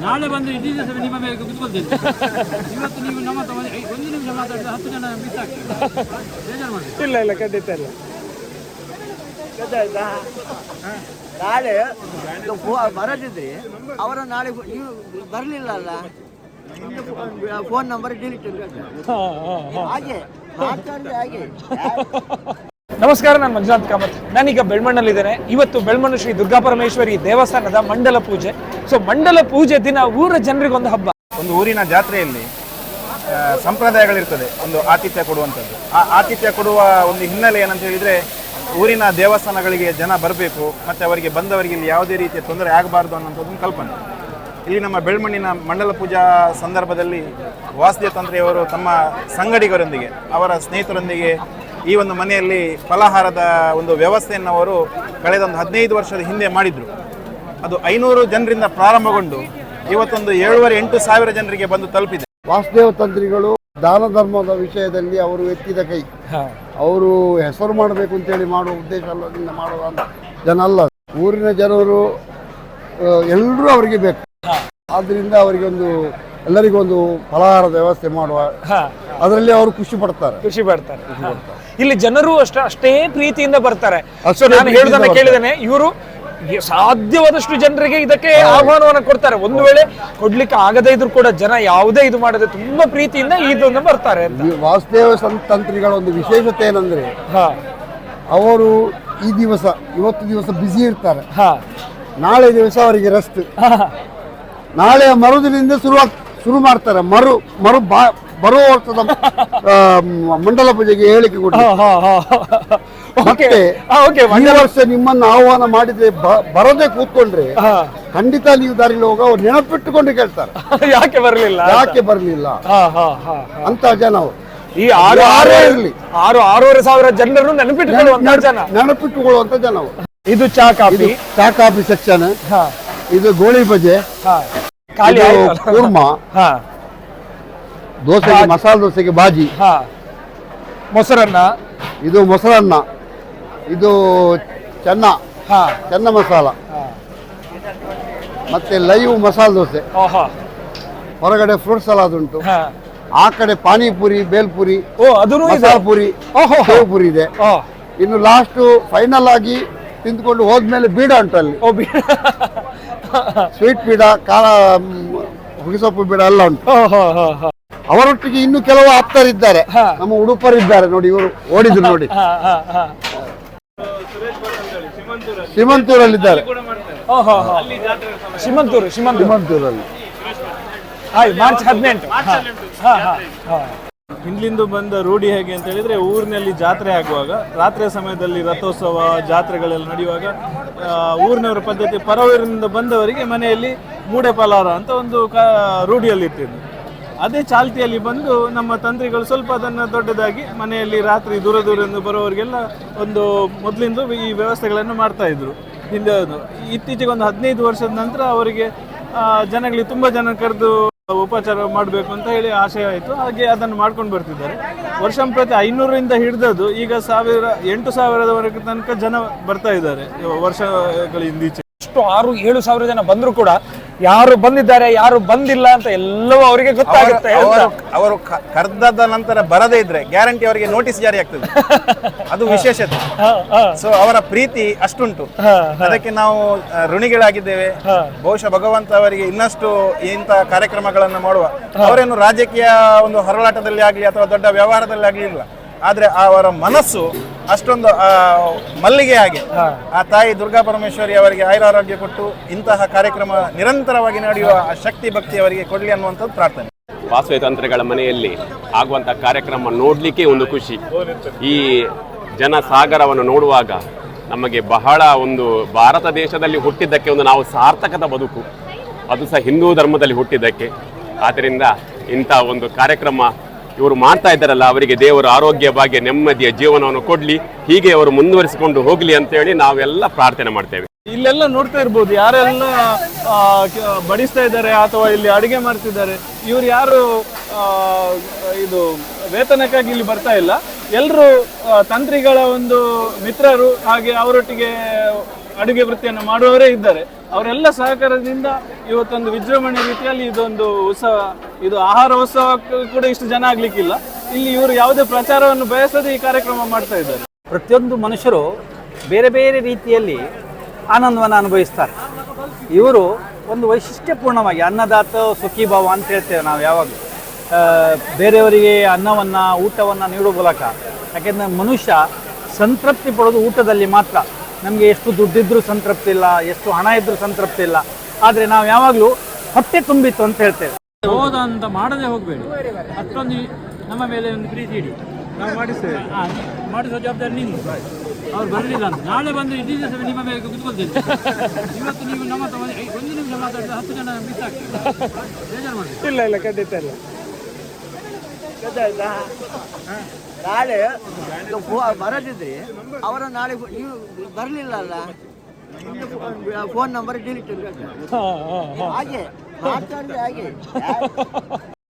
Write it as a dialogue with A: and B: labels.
A: ನಾಳೆ ಬಂದು ಇಡೀ ದಿವಸ ನಿಮ್ಮ ಮೇಲೆ ಕುತ್ಕೊಳ್ತೇನೆ ಇವತ್ತು ನೀವು ನಮ್ಮ ಒಂದು ನಿಮಿಷ ಮಾತಾಡಿದ್ರೆ ಹತ್ತು ಜನ ಮಿಸ್ ಆಗ್ತದೆ.
B: ಇಲ್ಲ ಇಲ್ಲ ಖಂಡಿತ ಇಲ್ಲ.
C: ಗೊತ್ತಾಯ್ತಾ ನಾಳೆ ಬರದಿದ್ರೆ ಅವರ ನಾಳೆ ನೀವು ಬರಲಿಲ್ಲ ಅಲ್ಲ? ಫೋನ್ ನಂಬರ್ ಡಿಲೀಟ್
B: ಹಾ, ಹಾ, ಹಾ.
C: ಹಾಗೆ ಮಾತಾಡಿದ್ರೆ ಹಾಗೆ.
B: ನಮಸ್ಕಾರ, ನಾನು ಮಂಜುನಾಥ್ ಕಾಮತ್. ನಾನೀಗ ಬೆಳ್ಮಣ್ಣಲ್ಲಿದ್ದೇನೆ. ಇವತ್ತು ಬೆಳ್ಮಣ್ಣು ಶ್ರೀ ದುರ್ಗಾ ಪರಮೇಶ್ವರಿ ದೇವಸ್ಥಾನದ ಮಂಡಲ ಪೂಜೆ. ಸೊ ಮಂಡಲ ಪೂಜೆ ದಿನ ಊರ ಜನರಿಗೊಂದು ಹಬ್ಬ.
D: ಒಂದು ಊರಿನ ಜಾತ್ರೆಯಲ್ಲಿ ಸಂಪ್ರದಾಯಗಳಿರ್ತದೆ. ಒಂದು ಆತಿಥ್ಯ ಕೊಡುವಂಥದ್ದು. ಆ ಆತಿಥ್ಯ ಕೊಡುವ ಒಂದು ಹಿನ್ನೆಲೆ ಏನಂತ ಹೇಳಿದ್ರೆ, ಊರಿನ ದೇವಸ್ಥಾನಗಳಿಗೆ ಜನ ಬರಬೇಕು, ಮತ್ತು ಅವರಿಗೆ ಬಂದವರಿಗೆ ಇಲ್ಲಿ ಯಾವುದೇ ರೀತಿಯ ತೊಂದರೆ ಆಗಬಾರ್ದು ಅನ್ನೋಂಥದ್ದು ಒಂದು ಕಲ್ಪನೆ. ಇಲ್ಲಿ ನಮ್ಮ ಬೆಳ್ಮಣ್ಣಿನ ಮಂಡಲ ಪೂಜಾ ಸಂದರ್ಭದಲ್ಲಿ ವಾಸುದೇವ ತಂತ್ರಿಯವರು ತಮ್ಮ ಸಂಗಡಿಗರೊಂದಿಗೆ, ಅವರ ಸ್ನೇಹಿತರೊಂದಿಗೆ ಈ ಒಂದು ಮನೆಯಲ್ಲಿ ಫಲಾಹಾರದ ಒಂದು ವ್ಯವಸ್ಥೆಯನ್ನು ಅವರು ಕಳೆದ ಒಂದು ಹದಿನೈದು ವರ್ಷದ ಹಿಂದೆ ಮಾಡಿದರು. ಅದು ಐನೂರು ಜನರಿಂದ ಪ್ರಾರಂಭಗೊಂಡು ಇವತ್ತೊಂದು ಏಳುವರೆ ಎಂಟು ಸಾವಿರ ಜನರಿಗೆ ಬಂದು ತಲುಪಿದೆ.
E: ವಾಸುದೇವ ತಂತ್ರಿಗಳು ದಾನ ಧರ್ಮದ ವಿಷಯದಲ್ಲಿ ಅವರು ಎತ್ತಿದ ಕೈ. ಅವರು ಹೆಸರು ಮಾಡಬೇಕು ಅಂತೇಳಿ ಮಾಡುವ ಉದ್ದೇಶ ಅಲ್ಲದಿಂದ ಮಾಡುವ ಜನ ಅಲ್ಲ. ಊರಿನ ಜನರು ಎಲ್ಲರೂ ಅವರಿಗೆ ಬೇಕು. ಆದ್ದರಿಂದ ಅವರಿಗೆ ಒಂದು ಎಲ್ಲರಿಗೂ ಒಂದು ಫಲಹಾರದ ವ್ಯವಸ್ಥೆ ಮಾಡುವ ಅದರಲ್ಲಿ ಅವರು ಖುಷಿ ಪಡ್ತಾರೆ.
B: ಖುಷಿ ಪಡ್ತಾರೆ. ಇಲ್ಲಿ ಜನರು ಅಷ್ಟ ಅಷ್ಟೇ ಪ್ರೀತಿಯಿಂದ ಬರ್ತಾರೆ.
E: ಅಷ್ಟೇ
B: ನಾನು
E: ಪ್ರೀತಿಯಿಂದ
B: ಹೇಳುದನ್ನ ಕೇಳಿದ್ದೇನೆ ಇವರು ಸಾಧ್ಯವಾದಷ್ಟು ಜನರಿಗೆ ಇದಕ್ಕೆ ಆಹ್ವಾನವನ್ನು ಕೊಡ್ತಾರೆ. ಒಂದು ವೇಳೆ ಕೊಡ್ಲಿಕ್ಕೆ ಆಗದೇ ಇದ್ರು ಕೂಡ ಜನ ಯಾವುದೇ ಇದು ಮಾಡದೆ ತುಂಬಾ ಪ್ರೀತಿಯಿಂದ ಇದನ್ನು ಬರ್ತಾರೆ
E: ವಾಸುದೇವ ಸಂತಂತ್ರಿಗಳ ಒಂದು ವಿಶೇಷತೆ ಏನಂದ್ರೆ
B: ಹಾ.
E: ಅವರು ಈ ದಿವಸ ಇವತ್ತು ದಿವಸ ಬ್ಯುಸಿ ಇರ್ತಾರೆ.
B: ಹಾ.
E: ನಾಳೆ ದಿವಸ ಅವರಿಗೆ ರಸ್ತೆ ನಾಳೆ ಮರುದಿನಿಂದ ಶುರು ಶುರು ಮಾಡ್ತಾರೆ. ಮರು ಮರು ಬಾ ಬರುವ ವರ್ಷದ ಮಂಡಲ ಪೂಜೆಗೆ ಹೇಳಿಕೆ ಕೊಟ್ಟು
B: ಓಕೆ
E: ಮತ್ತೆ
B: ಓಕೆ
E: ಈ ವರ್ಷ ನಿಮ್ಮನ್ನ ಆಹ್ವಾನ ಮಾಡಿದ್ರೆ ಬರದೆ ಕೂತ್ಕೊಂಡ್ರೆ ಖಂಡಿತ ನೀವು ದಾರಿ ಹೋಗ ಅವ್ರು ನೆನಪಿಟ್ಟುಕೊಂಡು ಕೇಳ್ತಾರೆ.
B: ಯಾಕೆ ಬರಲಿಲ್ಲ
E: ಯಾಕೆ ಬರಲಿಲ್ಲ?
B: ಹಾ ಹಾ ಹಾ ಹಾ.
E: ಅಂತ ಜನ ಅವರು.
B: ಈ ಆರು ಆರು
E: ಇರಲಿ.
B: ಆರು ಆರೂವರೆ ಸಾವಿರ ಜನರನ್ನು ನೆನಪಿಟ್ಟುಕೊಳ್ಳುವಂತ ಜನ.
E: ನೆನಪಿಟ್ಟುಕೊಳ್ಳುವಂತ ಜನ ಅವರು.
B: ಇದು ಚಾ ಕಾಫಿ.
E: ಚಾ ಕಾಫಿ ಸೆಕ್ಷನ್.
B: ಹಾ.
E: ಇದು ಗೋಳಿ ಬಜೆ
B: ಹಾ. ಖಾಲಿ ಹಾ.
E: ದೋಸೆಗೆ ಮಸಾಲೆ ದೋಸೆಗೆ ಬಾಜಿ.
B: ಹಾ. ಮೊಸರನ್ನ.
E: ಇದು ಮೊಸರನ್ನ. ಇದು ಚೆನ್ನ.
B: ಹಾ.
E: ಚೆನ್ನ ಮಸಾಲ.
B: ಹಾ.
E: ಮತ್ತೆ ಲೈವ್ ಮಸಾಲ ದೋಸೆ.
B: ಓಹೋ.
E: ಹೊರಗಡೆ ಫ್ರೂಟ್ ಸಲಾದ್ ಉಂಟು.
B: ಹಾ.
E: ಆ ಕಡೆ ಪಾನಿಪುರಿ ಬೇಲ್ಪುರಿ
B: ಓ ಅದೂ ಇದೆ.
E: ಮಸಾಲ ಪುರಿ
B: ಓಹೋ
E: ಹೋ. ಪುರಿ ಇದೆ.
B: ಓ.
E: ಇನ್ನು ಲಾಸ್ಟ್ ಫೈನಲ್ ಆಗಿ ತಿಂದ್ಕೊಂಡು ಹೋದ್ಮೇಲೆ ಬೀಡ ಉಂಟು ಅಲ್ಲಿ.
B: ಓ ಬಿ
E: ಸ್ವೀಟ್ ಬೀಡ ಖಾರ ಮ್, ಹುಗಿಸೊಪ್ಪು ಬೀಡ ಎಲ್ಲ ಉಂಟು.
B: ಓಹೋ ಹೋ ಹೋ.
E: ಅವರೊಟ್ಟಿಗೆ ಇನ್ನು ಕೆಲವು ಆಪ್ತರಿದ್ದಾರೆ
B: ಹಾ.
E: ನಮ್ಮ ಉಡುಪರಿದ್ದಾರೆ ನೋಡಿ ಇವರು ಓಡಿದ್ರು ನೋಡಿ.
B: ಹಾ ಹಾ ಹಾ.
E: ಸಿಮಂತೂರಲ್ಲಿದ್ದಾರೆ ಸಿಮಂತೂರಲ್ಲಿ
B: ಮಾರ್ಚ್ ಹದಿನೆಂಟು.
F: ಹಿಂದ್ಲಿಂದ ಬಂದ ರೂಢಿ ಹೇಗೆ ಅಂತ ಹೇಳಿದ್ರೆ ಊರಿನಲ್ಲಿ ಜಾತ್ರೆ ಆಗುವಾಗ ರಾತ್ರಿಯ ಸಮಯದಲ್ಲಿ ರಥೋತ್ಸವ ಜಾತ್ರೆಗಳೆಲ್ಲ ನಡೆಯುವಾಗ ಊರಿನವರ ಪದ್ಧತಿ ಪರವೂರಿನಿಂದ ಬಂದವರಿಗೆ ಮನೆಯಲ್ಲಿ ಮೂಡೆ ಪಲಾರ ಅಂತ ಒಂದು ಕ ರೂಢಿಯಲ್ಲಿ ಇರ್ತಿದ್ರು ಅದೇ ಚಾಲ್ತಿಯಲ್ಲಿ ಬಂದು ನಮ್ಮ ತಂತ್ರಿಗಳು ಸ್ವಲ್ಪ ಅದನ್ನು ದೊಡ್ಡದಾಗಿ ಮನೆಯಲ್ಲಿ ರಾತ್ರಿ ದೂರ ದೂರದಿಂದ ಬರೋರಿಗೆಲ್ಲ ಒಂದು ಮೊದಲಿಂದ ಈ ವ್ಯವಸ್ಥೆಗಳನ್ನು ಮಾಡ್ತಾ ಇದ್ರು. ಹಿಂದೆ. ಇತ್ತೀಚೆಗೆ ಒಂದು ಹದಿನೈದು ವರ್ಷದ ನಂತರ ಅವರಿಗೆ ಜನಗಳಿಗೆ ತುಂಬ ಜನ ಕರೆದು ಉಪಚಾರ ಮಾಡಬೇಕು ಅಂತ ಹೇಳಿ ಆಶಯ ಆಯಿತು. ಹಾಗೆ ಅದನ್ನು ಮಾಡ್ಕೊಂಡು ಬರ್ತಿದ್ದಾರೆ. ವರ್ಷಂಪ್ರತಿ ಐನೂರರಿಂದ ಹಿಡಿದದ್ದು ಈಗ ಸಾವಿರ, ಎಂಟು ಸಾವಿರದವರೆಗೆ ತನಕ ಜನ ಬರ್ತಾ ಇದ್ದಾರೆ, ವರ್ಷಗಳ ಹಿಂದೀಚೆ
B: ಅಷ್ಟು ಆರು, ಏಳು ಸಾವಿರ ಜನ ಬಂದರೂ ಕೂಡ ಯಾರು ಬಂದಿದ್ದಾರೆ ಯಾರು ಬಂದಿಲ್ಲ ಅಂತ ಎಲ್ಲವೂ ಅವರಿಗೆ ಗೊತ್ತಾಗುತ್ತೆ.
D: ಅವರು ಅವರು ಕ- ನಂತರ ಬರದೇ ಇದ್ರೆ ಗ್ಯಾರಂಟಿ ಅವರಿಗೆ ನೋಟಿಸ್ ಜಾರಿ ಆಗ್ತದೆ. ಅದು ವಿಶೇಷತೆ. ಸೊ ಅವರ ಪ್ರೀತಿ ಅಷ್ಟುಂಟು. ಅದಕ್ಕೆ ನಾವು ಋಣಿಗಳಾಗಿದ್ದೇವೆ. ಬಹುಶಃ ಭಗವಂತ ಅವರಿಗೆ ಇನ್ನಷ್ಟು ಇಂತಹ ಕಾರ್ಯಕ್ರಮಗಳನ್ನು ಮಾಡುವ. ಅವರೇನು ರಾಜಕೀಯ ಒಂದು ಹೊರಳಾಟದಲ್ಲಿ ಆಗಲಿ ಅಥವಾ ದೊಡ್ಡ ವ್ಯವಹಾರದಲ್ಲಿ ಆಗಲಿ ಇಲ್ಲ. ಆದ್ರೆ ಅವರ ಮನಸ್ಸು ಅಷ್ಟೊಂದು ಆ, ಮಲ್ಲಿಗೆ ಹಾಗೆ. ಆ ತಾಯಿ ದುರ್ಗಾ ಪರಮೇಶ್ವರಿ ಅವರಿಗೆ ಆಯುರಾರೋಗ್ಯ ಕೊಟ್ಟು ಇಂತಹ ಕಾರ್ಯಕ್ರಮ ನಿರಂತರವಾಗಿ ನಡೆಯುವ ಆ ಶಕ್ತಿ ಭಕ್ತಿ ಅವರಿಗೆ ಕೊಡಲಿ ಅನ್ನುವಂಥದ್ದು ಪ್ರಾರ್ಥನೆ.
G: ವಾಸವಿ ತಂತ್ರಗಳ ಮನೆಯಲ್ಲಿ ಆಗುವಂಥ ಕಾರ್ಯಕ್ರಮ ನೋಡಲಿಕ್ಕೆ ಒಂದು ಖುಷಿ. ಈ ಜನಸಾಗರವನ್ನು ನೋಡುವಾಗ ನಮಗೆ ಬಹಳ ಒಂದು ಭಾರತ ದೇಶದಲ್ಲಿ ಹುಟ್ಟಿದ್ದಕ್ಕೆ ಒಂದು ನಾವು ಸಾರ್ಥಕದ ಬದುಕು. ಅದು ಸಹ ಹಿಂದೂ ಧರ್ಮದಲ್ಲಿ ಹುಟ್ಟಿದ್ದಕ್ಕೆ. ಆದ್ದರಿಂದ ಇಂಥ ಒಂದು ಕಾರ್ಯಕ್ರಮ ಇವರು ಮಾಡ್ತಾ ಇದ್ದಾರಲ್ಲ, ಅವರಿಗೆ ದೇವರು ಆರೋಗ್ಯ, ಭಾಗ್ಯ, ನೆಮ್ಮದಿಯ ಜೀವನವನ್ನು ಕೊಡಲಿ. ಹೀಗೆ ಅವರು ಮುಂದುವರಿಸಿಕೊಂಡು ಹೋಗಲಿ ಅಂತೇಳಿ ನಾವೆಲ್ಲ ಪ್ರಾರ್ಥನೆ ಮಾಡ್ತೇವೆ.
F: ಇಲ್ಲೆಲ್ಲ ನೋಡ್ತಾ ಇರ್ಬೋದು, ಯಾರೆಲ್ಲ ಬಡಿಸ್ತಾ ಇದ್ದಾರೆ ಅಥವಾ ಇಲ್ಲಿ ಅಡುಗೆ ಮಾಡ್ತಿದ್ದಾರೆ, ಇವ್ರು ಯಾರು ಇದು, ವೇತನಕ್ಕಾಗಿ ಇಲ್ಲಿ ಬರ್ತಾ ಇಲ್ಲ? ಎಲ್ಲರೂ ತಂತ್ರಿಗಳ ಒಂದು ಮಿತ್ರರು, ಹಾಗೆ ಅವರೊಟ್ಟಿಗೆ ಅಡುಗೆ ವೃತ್ತಿಯನ್ನು ಮಾಡುವವರೇ ಇದ್ದಾರೆ. ಅವರೆಲ್ಲ ಸಹಕಾರದಿಂದ ಇವತ್ತೊಂದು ವಿಜೃಂಭಣೆ ರೀತಿಯಲ್ಲಿ ಇದೊಂದು ಉತ್ಸವ, ಇದು ಆಹಾರ ಉತ್ಸವ ಕೂಡ ಇಷ್ಟು ಜನ ಆಗ್ಲಿಕ್ಕಿಲ್ಲ. ಇಲ್ಲಿ ಇವರು ಯಾವುದೇ ಪ್ರಚಾರವನ್ನು ಬಯಸದೆ ಈ ಕಾರ್ಯಕ್ರಮ ಮಾಡ್ತಾ ಇದ್ದಾರೆ.
A: ಪ್ರತಿಯೊಂದು ಮನುಷ್ಯರು ಬೇರೆ ಬೇರೆ ರೀತಿಯಲ್ಲಿ ಆನಂದವನ್ನು ಅನುಭವಿಸ್ತಾರೆ. ಇವರು ಒಂದು ವೈಶಿಷ್ಟ್ಯಪೂರ್ಣವಾಗಿ ಅನ್ನದಾತ ಸುಖೀಭಾವ ಅಂತ ಹೇಳ್ತೇವೆ ನಾವು ಯಾವಾಗಲೂ. ಬೇರೆಯವರಿಗೆ ಅನ್ನವನ್ನು ಊಟವನ್ನು ನೀಡುವ ಮೂಲಕ. ಯಾಕೆಂದರೆ ಮನುಷ್ಯ ಸಂತೃಪ್ತಿ ಪಡೋದು ಊಟದಲ್ಲಿ ಮಾತ್ರ. ನಮಗೆ ಎಷ್ಟು ದುಡ್ಡಿದ್ರೂ ಸಂತೃಪ್ತಿ ಇಲ್ಲ ಎಷ್ಟು ಹಣ ಇದ್ರೂ ಸಂತೃಪ್ತಿ ಇಲ್ಲ. ಆದರೆ ನಾವು ಯಾವಾಗಲೂ ಹೊಟ್ಟೆ ತುಂಬಿತ್ತು ಅಂತ ಹೇಳ್ತೇವೆ. ಹೋದ ಅಂತ ಮಾಡದೆ ಹೋಗಬೇಡಿ. ಅಷ್ಟೊಂದು ನಮ್ಮ ಮೇಲೆ ಒಂದು ಪ್ರೀತಿ ಇಡಿ. ನಾವು ಮಾಡಿಸ್ತೇವೆ. ಮಾಡಿಸೋ ಜವಾಬ್ದಾರಿ ನೀನು ಅವ್ರು ಬರಲಿಲ್ಲ ಅಂತ. ನಾಳೆ ಬಂದು ಇಡೀ ದಿವಸ ನಿಮ್ಮ ಮೇಲೆ ಕುತ್ಕೊಳ್ತೇನೆ ಇವತ್ತು ನೀವು ನಮ್ಮ ಒಂದು ನಿಮಿಷ ಮಾತಾಡಿದ್ರೆ ಹತ್ತು ಜನ ಮಿಸ್ ಆಗ್ತದೆ. ಬೇಜಾರು ಮಾಡಿ
B: ಇಲ್ಲ ಇಲ್ಲ ಖಂಡಿತ ಇಲ್ಲ.
C: ಗೊತ್ತಾಯ್ತಾ ನಾಳೆ ಬರದಿದ್ರೆ ಅವರ ನಾಳೆ ನೀವು ಬರಲಿಲ್ಲ ಅಲ್ಲ? ಫೋನ್ ನಂಬರ್ ಡಿಲೀಟ್ ಹಾಗೆ ಮಾತಾಡಿದ್ರೆ ಹಾಗೆ.